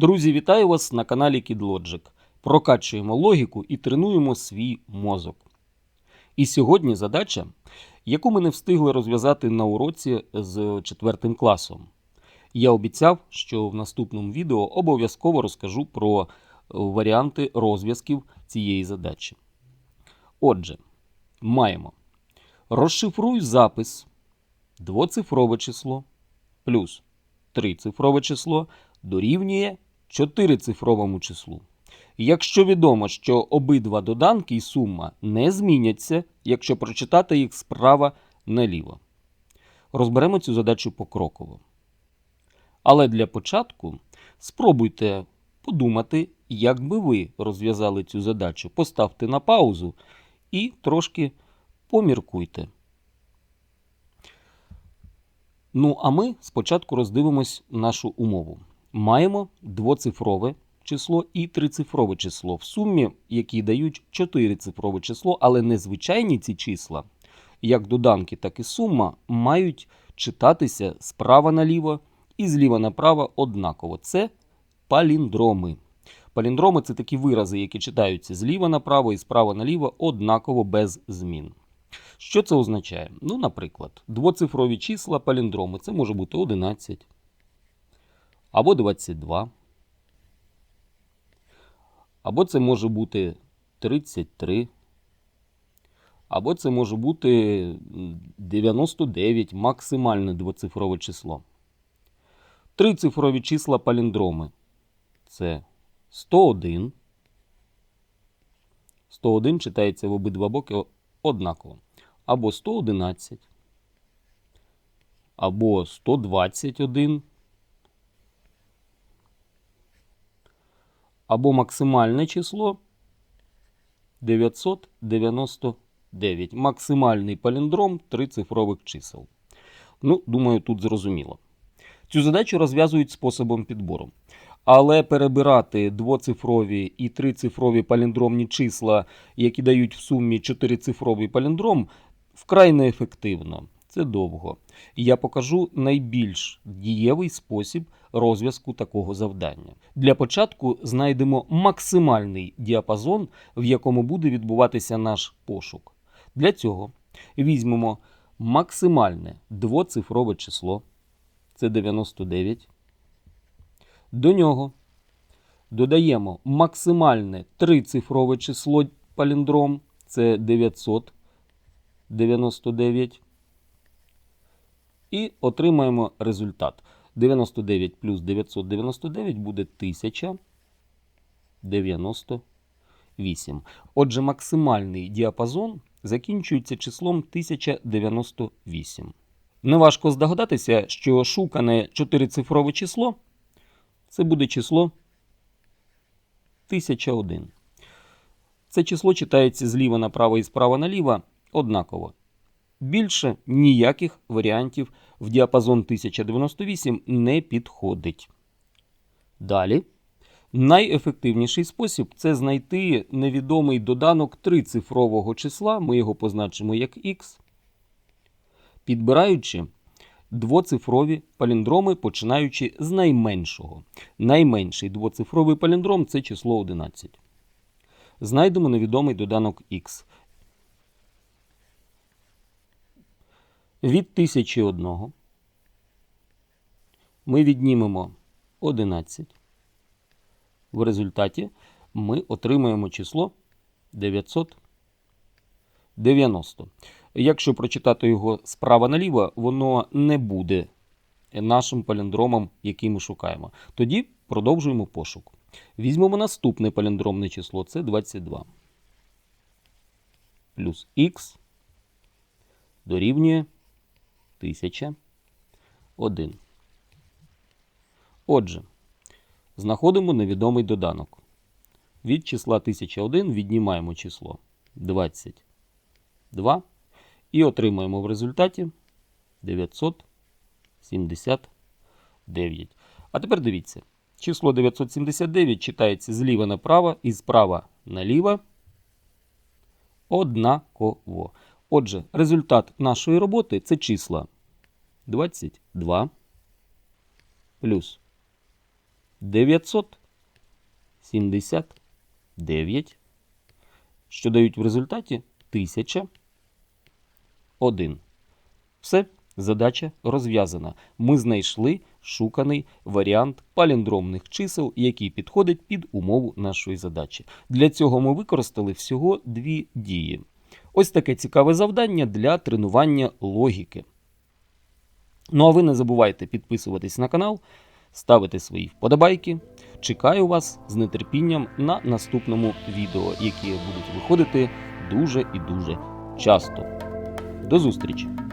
Друзі, вітаю вас на каналі KidLogic. Прокачуємо логіку і тренуємо свій мозок. І сьогодні задача, яку ми не встигли розв'язати на уроці з четвертим класом. Я обіцяв, що в наступному відео обов'язково розкажу про е, варіанти розв'язків цієї задачі. Отже, маємо розшифруй запис двоцифрове число плюс трицифрове число дорівнює чотирицифровому числу. Якщо відомо, що обидва доданки і сума не зміняться, якщо прочитати їх справа наліво. Розберемо цю задачу покроково. Але для початку спробуйте подумати, як би ви розв'язали цю задачу. Поставте на паузу і трошки поміркуйте. Ну, а ми спочатку роздивимось нашу умову. Маємо двоцифрове число і трицифрове число, в сумі, які дають чотирицифрове число, але незвичайні ці числа, як доданки, так і сума, мають читатися справа наліво і зліва направо однаково. Це паліндроми. Паліндроми це такі вирази, які читаються зліва направо і справа наліво однаково без змін. Що це означає? Ну, наприклад, двоцифрові числа паліндроми це може бути 11 або 22. Або це може бути 33. Або це може бути 99 максимальне двоцифрове число. Трицифрові числа паліндроми це 101. 101 читається в обидва боки однаково. Або 111, або 121, або максимальне число 999. Максимальний паліндром трицифрових чисел. Ну, думаю, тут зрозуміло. Цю задачу розв'язують способом підбору. Але перебирати двоцифрові і трицифрові паліндромні числа, які дають в сумі чотирицифровий паліндром, вкрай неефективно. Це довго. Я покажу найбільш дієвий спосіб розв'язку такого завдання. Для початку знайдемо максимальний діапазон, в якому буде відбуватися наш пошук. Для цього візьмемо максимальне двоцифрове число, це 99. До нього додаємо максимальне трицифрове число паліндром, це 999. І отримаємо результат. 99 плюс 999 буде 1098. Отже, максимальний діапазон закінчується числом 1098. Неважко здогадатися, що шукане чотирицифрове число це буде число 1001. Це число читається зліва направо і справа наліво однаково. Більше ніяких варіантів в діапазон 1098 не підходить. Далі. Найефективніший спосіб це знайти невідомий доданок трицифрового числа, ми його позначимо як x, підбираючи двоцифрові паліндроми, починаючи з найменшого. Найменший двоцифровий паліндром це число 11. Знайдемо невідомий доданок x. Від 1001 ми віднімемо 11. В результаті ми отримаємо число 990. Якщо прочитати його справа наліво, воно не буде нашим паліндромом, який ми шукаємо. Тоді продовжуємо пошук. Візьмемо наступне паліндромне число це 22. Плюс х дорівнює 1001. Отже, знаходимо невідомий доданок. Від числа 1001 віднімаємо число 22 і отримаємо в результаті 979. А тепер дивіться. Число 979 читається зліва направо і справа наліво однаково. Отже, результат нашої роботи це числа 22 плюс 979, що дають в результаті 1001. Все, задача розв'язана. Ми знайшли шуканий варіант паліндромних чисел, який підходить під умову нашої задачі. Для цього ми використали всього дві дії. Ось таке цікаве завдання для тренування логіки. Ну а ви не забувайте підписуватись на канал, ставити свої вподобайки. Чекаю вас з нетерпінням на наступному відео, які будуть виходити дуже і дуже часто. До зустрічі!